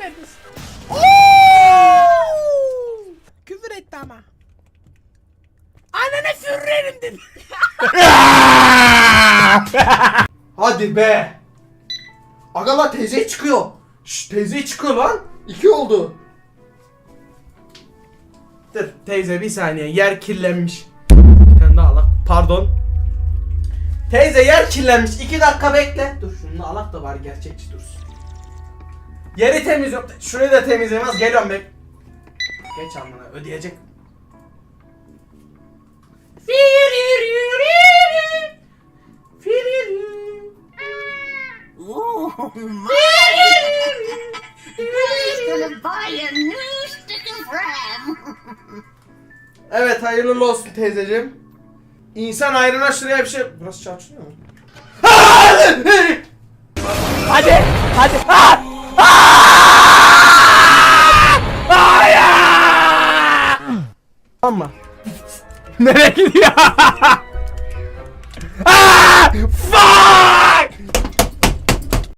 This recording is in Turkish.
küfür küfür etti ama. Ananı fürrerim dedi. Hadi be. Aga teyze çıkıyor. Şş, teyze çıkıyor lan. İki oldu. Dur teyze bir saniye yer kirlenmiş. Sen alak. Pardon. Teyze yer kirlenmiş. İki dakika bekle. Dur şunun alak da var gerçekçi dursun. Yeri temiz yok. Şurayı da temizlemez. Geliyorum bek. Geç amına ödeyecek. Evet hayırlı olsun teyzeciğim. İnsan ayrına şuraya bir şey... Burası çarpışıyor mu? Hadi. Hadi. 아! 아야! 엄마. 내 레깅이야!